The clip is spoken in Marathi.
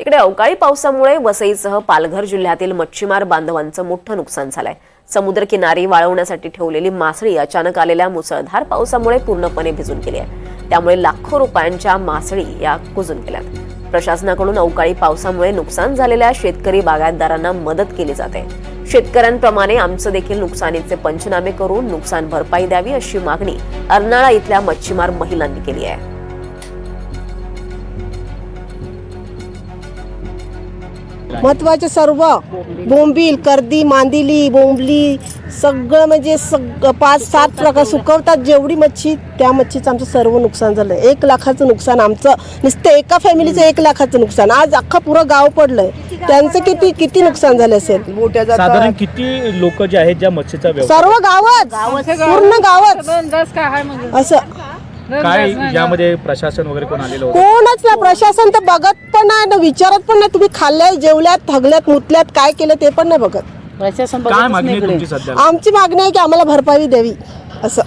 तिकडे अवकाळी पावसामुळे वसईसह पालघर जिल्ह्यातील मच्छीमार बांधवांचं मोठं नुकसान झालंय. समुद्रकिनारी वाळवण्यासाठी ठेवलेली मासळी अचानक आलेल्या मुसळधार पावसामुळे पूर्णपणे भिजून गेली आहे. त्यामुळे लाखो रुपयांच्या मासळी या कुजून गेल्यात. प्रशासनाकडून अवकाळी पावसामुळे नुकसान झालेल्या शेतकरी बागायतदारांना मदत केली जाते. शेतकऱ्यांप्रमाणे आमचं देखील नुकसानीचे पंचनामे करून नुकसान भरपाई द्यावी अशी मागणी अर्नाळा इथल्या मच्छीमार महिलांनी केली आहे. महत्त्वाचे सर्व बोंबील कर्दी मांदिली बोंबली सगळं म्हणजे सग पाच सात प्रकार सुकवतात. जेवढी मच्छी त्या मच्छीचं आमचं सर्व नुकसान झालं. एक लाखाचं नुकसान आमचं. नुसतं एका फॅमिलीचं एक लाखाचं नुकसान. आज अख्खा पुरं गाव पडलंय. त्यांचं किती किती नुकसान झालं असेल? साधारण किती लोक जे आहेत ज्या मच्छीचा व्यवसाय सर्व गावच. पूर्ण गावच. असं. काय यामध्ये प्रशासन वगैरे कोण आलेलं होतं? कोणच ना प्रशासन तर बघत पण नाही ना विचारत पण नाही तुम्ही खाल्ल्यात जेवल्यात थगल्यात मुतल्यात काय केलं ते पण नाही बघत. प्रशासन काय बघतच मागणी नाही आहे इकडे. तुमची सध्या आमची मागणी आहे की आम्हाला भरपाई द्यावी असं.